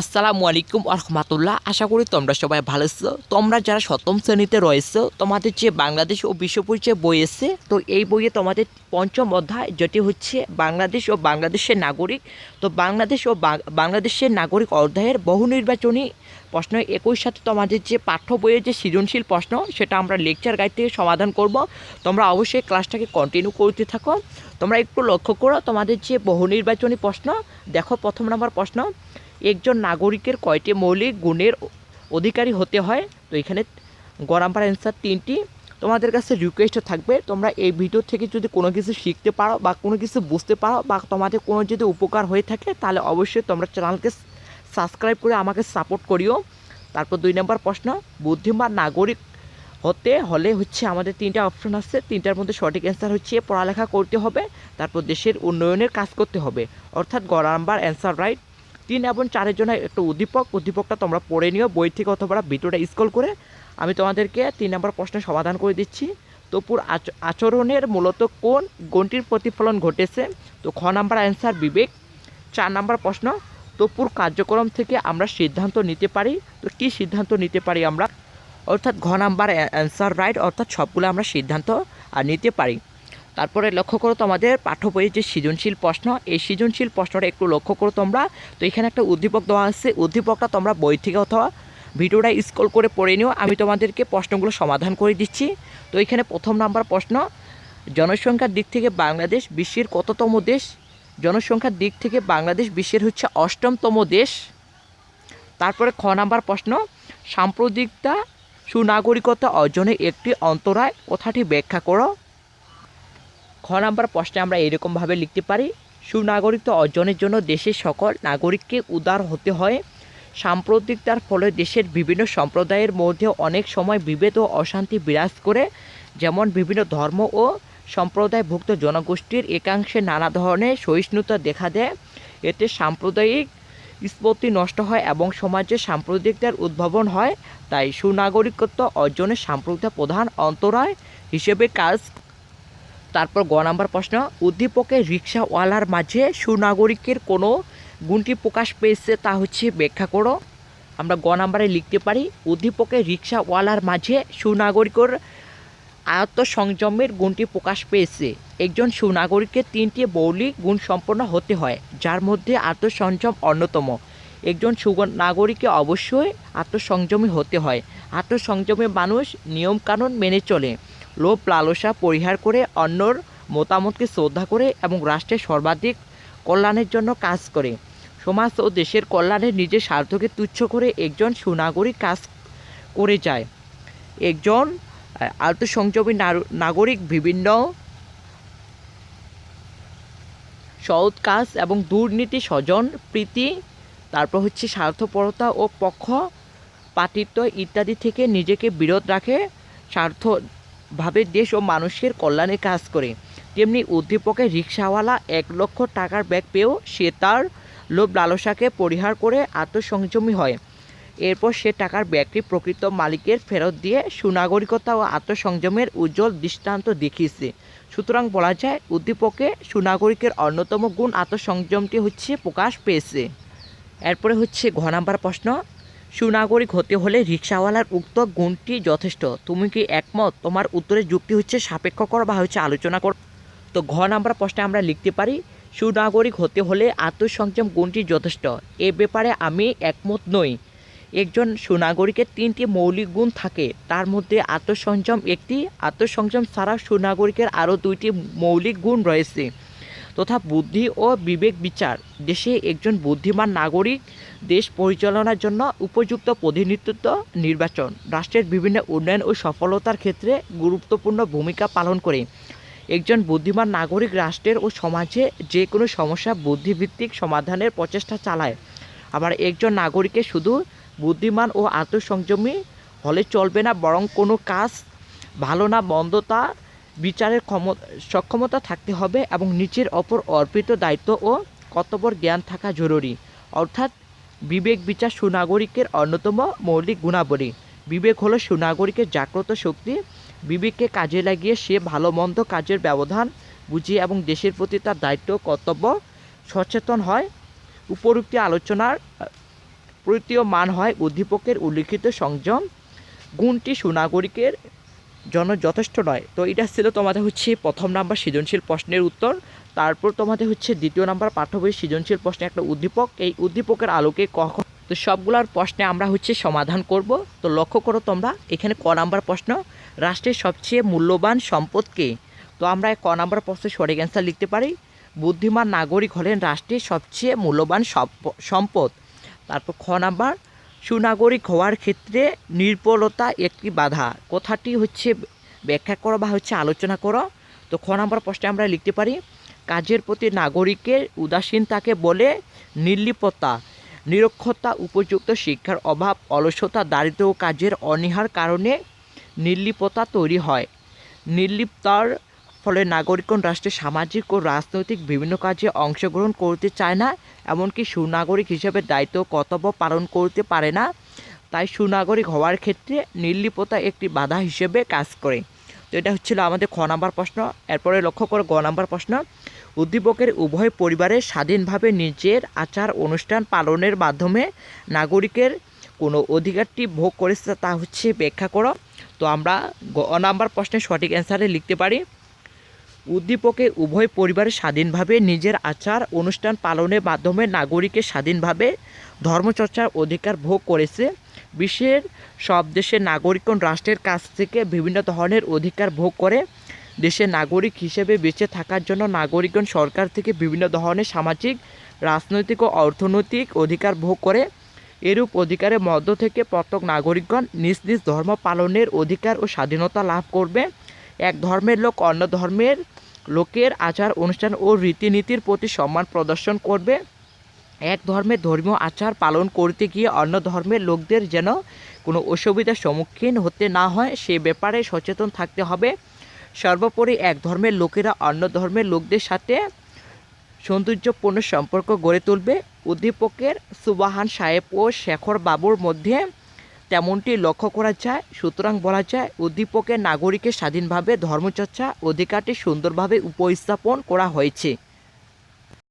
আসসালামু আলাইকুম আরহামাতুল্লাহ আশা করি তোমরা সবাই ভালো আছো। তোমরা যারা সপ্তম শ্রেণীতে রয়েছো, তোমাদের যে বাংলাদেশ ও বিশ্ব পরিচয় বই এসছে তো এই বইয়ে তোমাদের পঞ্চম অধ্যায়, যেটি হচ্ছে বাংলাদেশ ও বাংলাদেশের নাগরিক। তো বাংলাদেশ ও বাংলাদেশের নাগরিক অধ্যায়ের বহু নির্বাচনী প্রশ্ন, একই সাথে তোমাদের যে পাঠ্য বইয়ের যে সৃজনশীল প্রশ্ন, সেটা আমরা লেকচার গাইড থেকে সমাধান করব। তোমরা অবশ্যই ক্লাসটাকে কন্টিনিউ করতে থাকো। তোমরা একটু লক্ষ্য করো, তোমাদের যে বহু নির্বাচনী প্রশ্ন, দেখো প্রথম নম্বর প্রশ্ন। একজন নাগরিকের কয়টি মৌলিক গুণের অধিকারী হতে হয়? তো এখানে গরাম্পার অ্যান্সার তিনটি। তোমাদের কাছে রিকোয়েস্ট থাকবে, তোমরা এই ভিডিও থেকে যদি কোনো কিছু শিখতে পারো বা কোনো কিছু বুঝতে পারো বা তোমাদের কোনো যদি উপকার হয়ে থাকে, তাহলে অবশ্যই তোমরা চ্যানেলকে সাবস্ক্রাইব করে আমাকে সাপোর্ট করিও। তারপর দুই নম্বর প্রশ্ন, বুদ্ধিমান নাগরিক হতে হলে হচ্ছে আমাদের তিনটা অপশন আছে। তিনটার মধ্যে সঠিক অ্যান্সার হচ্ছে পড়ালেখা করতে হবে, তারপর দেশের উন্নয়নের কাজ করতে হবে। অর্থাৎ গ নাম্বার অ্যান্সার রাইট তিন এবং চারের জন্য একটা উদ্দীপক। উদ্দীপকটা তোমরা পড়ে নিও, বই থেকে অথবা ভিডিওটা স্কল করে। আমি তোমাদেরকে তিন নম্বর প্রশ্নের সমাধান করে দিচ্ছি। তপুর আচ- আচরণের মূলত কোন গণটির প্রতিফলন ঘটেছে? তো খ নাম্বার অ্যান্সার বিবেক। চার নাম্বার প্রশ্ন, তপুর কার্যক্রম থেকে আমরা সিদ্ধান্ত নিতে পারি? তো কী সিদ্ধান্ত নিতে পারি আমরা? অর্থাৎ ঘ নাম্বার অ্যান্সার রাইট অর্থাৎ সবগুলো আমরা সিদ্ধান্ত নিতে পারি। তারপরে লক্ষ্য করো তোমাদের পাঠ্য বইয়ের যে সৃজনশীল প্রশ্ন, এই সৃজনশীল প্রশ্নটা একটু লক্ষ্য করো তোমরা। তো এখানে একটা উদ্দীপক দেওয়া আছে, উদ্দীপকটা তোমরা বই থেকে অথবা ভিডিওটা স্ক্রল করে পড়ে নিও, আমি তোমাদেরকে প্রশ্নগুলো সমাধান করে দিচ্ছি। তো এখানে প্রথম নাম্বার প্রশ্ন, জনসংখ্যার দিক থেকে বাংলাদেশ বিশ্বের কততম দেশ? জনসংখ্যার দিক থেকে বাংলাদেশ বিশ্বের হচ্ছে অষ্টমতম দেশ। তারপরে খ নাম্বার প্রশ্ন, সাম্প্রতিকতা সুনাগরিকতা অর্জনে একটি অন্তরায় কথাটি ব্যাখ্যা করো? খ নাম্বার প্রশ্নে আমরা এরকমভাবে লিখতে পারি সুনাগরিকতা অর্জনের জন্য দেশের সকল নাগরিককে উদার হতে হয়। সাম্প্রতিকতার ফলে দেশের বিভিন্ন সম্প্রদায়ের মধ্যে অনেক সময় বিভেদ ও অশান্তি বিরাজ করে, যেমন বিভিন্ন ধর্ম ও সম্প্রদায়ভুক্ত জনগোষ্ঠীর একাংশে নানা ধরনের সহিষ্ণুতা দেখা দেয়। এতে সাম্প্রদায়িক স্পত্তি নষ্ট হয় এবং সমাজে সাম্প্রদায়িকতার উদ্ভাবন হয়। তাই সুনাগরিকত্ব অর্জনের সাম্প্রদায়িক প্রধান অন্তরায় হিসেবে কাজ তারপর গ নাম্বার প্রশ্ন উদ্দীপকে রিক্সাওয়ালার মাঝে সুনাগরিকের কোনো গুণটি প্রকাশ পেয়েছে তা হচ্ছে ব্যাখ্যা করো। আমরা গ নাম্বারে লিখতে পারি উদ্দীপকে রিক্সাওয়ালার মাঝে সুনাগরিকের আয়ত্ত সংযমের গুণটি প্রকাশ পেয়েছে। একজন সুনাগরিকের তিনটি মৌলিক গুণ সম্পন্ন হতে হয়, যার মধ্যে আত্মসংযম অন্যতম। একজন সুনাগরিককে অবশ্যই আত্মসংযমী হতে হয়। আত্মসংযমী মানুষ নিয়মকানুন মেনে চলে। লোভ, লালসা পরিহার করে অন্যর মতামতকে শ্রদ্ধা করে এবং রাষ্ট্রের সর্বাধিক কল্যাণের জন্য কাজ করে। সমাজ ও দেশের কল্যাণে নিজের স্বার্থকে তুচ্ছ করে একজন সুনাগরিক কাজ করে যায়। একজন আত্মসংযমী নাগরিক বিভিন্ন সৎ কাজ এবং দুর্নীতি স্বজন, প্রীতি, তারপর হচ্ছে স্বার্থপরতা ও পক্ষ পাতিত্ব ইত্যাদি থেকে নিজেকে বিরত রাখে। স্বার্থভাবে দেশ ও মানুষের কল্যাণে কাজ করে। তেমনি উদ্দীপকে রিক্সাওয়ালা এক লক্ষ টাকার ব্যাগ পেয়েও সে তার লোভ লালসাকে পরিহার করে আত্মসংযমী হয়। এরপর সে টাকার ব্যাগটি প্রকৃত মালিকের ফেরত দিয়ে সুনাগরিকতা ও আত্মসংযমের উজ্জ্বল দৃষ্টান্ত দেখিয়েছে। সুতরাং বলা যায়, উদ্দীপকে সুনাগরিকের অন্যতম গুণ আত্মসংযমটি হচ্ছে প্রকাশ পেয়েছে। এরপরে হচ্ছে ঘ নাম্বার প্রশ্ন। সুনাগরিক হতে হলে রিক্সাওয়ালার উক্ত গুণটি যথেষ্ট। তুমি কি একমত? তোমার উত্তরের যুক্তি হচ্ছে সাপেক্ষ কর বা হচ্ছে আলোচনা কর। তো ঘ নাম্বার প্রশ্নে আমরা লিখতে পারি, সুনাগরিক হতে হলে আত্মসংযম গুণটি যথেষ্ট। এ ব্যাপারে আমি একমত নই। একজন সুনাগরিকের তিনটি মৌলিক গুণ থাকে। তার মধ্যে আত্মসংযম একটি, আত্মসংযম ছাড়া সুনাগরিকের আরও দুইটি মৌলিক গুণ রয়েছে। তথা বুদ্ধি ও বিবেক বিচার। দেশে একজন বুদ্ধিমান নাগরিক দেশ পরিচালনার জন্য উপযুক্ত প্রতিনিধিত্ব, নির্বাচন, রাষ্ট্রের বিভিন্ন উন্নয়ন ও সফলতার ক্ষেত্রে গুরুত্বপূর্ণ ভূমিকা পালন করে। একজন বুদ্ধিমান নাগরিক রাষ্ট্রের ও সমাজে যে কোনো সমস্যা বুদ্ধিভিত্তিক সমাধানের প্রচেষ্টা চালায়। আবার একজন নাগরিকের শুধু বুদ্ধিমান ও আত্মসংযমী হলে চলবে না, বরং কোনো কাজ ভালো না মন্দ তা বিচারের ক্ষমতা, সক্ষমতা থাকতে হবে এবং নিজের অপর অর্পিত দায়িত্ব ও কর্তব্যর জ্ঞান থাকা জরুরি। অর্থাৎ বিবেক বিচার সুনাগরিকের অন্যতম মৌলিক গুণাবলী। বিবেক হলো সুনাগরিকের জাগ্রত শক্তি। বিবেককে কাজে লাগিয়ে সে ভালো মন্দ কাজের ব্যবধান বুঝিয়ে এবং দেশের প্রতি তার দায়িত্ব কর্তব্য সচেতন হয়। উপরোক্ত আলোচনার প্রতীয়মান হয় উদ্দীপকের উল্লিখিত সংযম। গুণটি সুনাগরিকের জন্য যথেষ্ট নয়। তো এটা ছিল তোমাদের হচ্ছে প্রথম নাম্বার সৃজনশীল প্রশ্নের উত্তর। তারপর তোমাদের হচ্ছে দ্বিতীয় নাম্বার পাঠ্যবই সৃজনশীল প্রশ্নে একটা উদ্দীপক। এই উদ্দীপকের আলোকে কখন তো সবগুলোর প্রশ্নে আমরা হচ্ছে সমাধান করব। তো লক্ষ্য করো তোমরা, এখানে ক নাম্বার প্রশ্ন, রাষ্ট্রের সবচেয়ে মূল্যবান সম্পদকে তো আমরা ক নাম্বার প্রশ্নের সঠিক অ্যান্সার লিখতে পারি। বুদ্ধিমান নাগরিক হলেন রাষ্ট্রের সবচেয়ে মূল্যবান সম্পদ। তারপর খ নাম্বার সুনাগরিক হওয়ার ক্ষেত্রে নির্বলতা একটি বাধা। কথাটি হচ্ছে, ব্যাখ্যা করো বা হচ্ছে আলোচনা করো। তো খ নাম্বার প্রশ্নে আমরা লিখতে পারি, কাজের প্রতি নাগরিকের উদাসীনতাকে বলে নির্লিপতা নিরক্ষতা উপযুক্ত শিক্ষার অভাব, অলসতা দারিদ্র ও কাজের অনীহার কারণে নির্লিপতা তৈরি হয়। নির্লিপ্তার ফলে নাগরিকগণ রাষ্ট্রের সামাজিক ও রাজনৈতিক বিভিন্ন কাজে অংশগ্রহণ করতে চায় না, এমনকি সুনাগরিক হিসেবে দায়িত্ব কর্তব্য পালন করতে পারে না। তাই সুনাগরিক হওয়ার ক্ষেত্রে নির্লিপতা একটি বাধা হিসেবে কাজ করে। তো এটা হচ্ছিল আমাদের খ নাম্বার প্রশ্ন। এরপরে লক্ষ্য করো গ নাম্বার প্রশ্ন। উদ্দীপকের উভয় পরিবারের স্বাধীনভাবে নিজের আচার অনুষ্ঠান পালনের মাধ্যমে নাগরিকের কোনো অধিকারটি ভোগ করেছে তা হচ্ছে ব্যাখ্যা করো। তো আমরা গ নাম্বার প্রশ্নের সঠিক অ্যান্সারে লিখতে পারি। উদ্দীপকে উভয় পরিবারের স্বাধীনভাবে নিজের আচার অনুষ্ঠান পালনের মাধ্যমে নাগরিকের স্বাধীনভাবে ধর্মচর্চার অধিকার ভোগ করেছে। বিশ্বের সব দেশের নাগরিকগণ রাষ্ট্রের কাছ থেকে বিভিন্ন ধরনের অধিকার ভোগ করে। দেশের নাগরিক হিসেবে বেঁচে থাকার জন্য নাগরিকগণ সরকার থেকে বিভিন্ন ধরনের সামাজিক, রাজনৈতিক ও অর্থনৈতিক অধিকার ভোগ করে। এরূপ অধিকারের মধ্য থেকে প্রত্যেক নাগরিকগণ নিজ নিজ ধর্ম পালনের অধিকার ও স্বাধীনতা লাভ করবে। এক ধর্মের লোক অন্য ধর্মের লোকের আচার, অনুষ্ঠান ও রীতিনীতির প্রতি সম্মান প্রদর্শন করবে। এক ধর্মের ধর্মীয় আচার পালন করতে গিয়ে অন্য ধর্মের লোকদের যেন কোনো অসুবিধার সম্মুখীন হতে না হয়, সে ব্যাপারে সচেতন থাকতে হবে। সর্বোপরি এক ধর্মের লোকেরা অন্য ধর্মের লোকদের সাথে সৌন্দর্যপূর্ণ সম্পর্ক গড়ে তুলবে। উদ্দীপকের সুবাহান সাহেব ও শেখর বাবুর মধ্যে তেমনটি লক্ষ্য করা যায়, সুতরাং বলা যায় উদ্দীপকের নাগরিকের স্বাধীনভাবে ধর্মচর্চা অধিকারটি সুন্দরভাবে উপস্থাপন করা হয়েছে।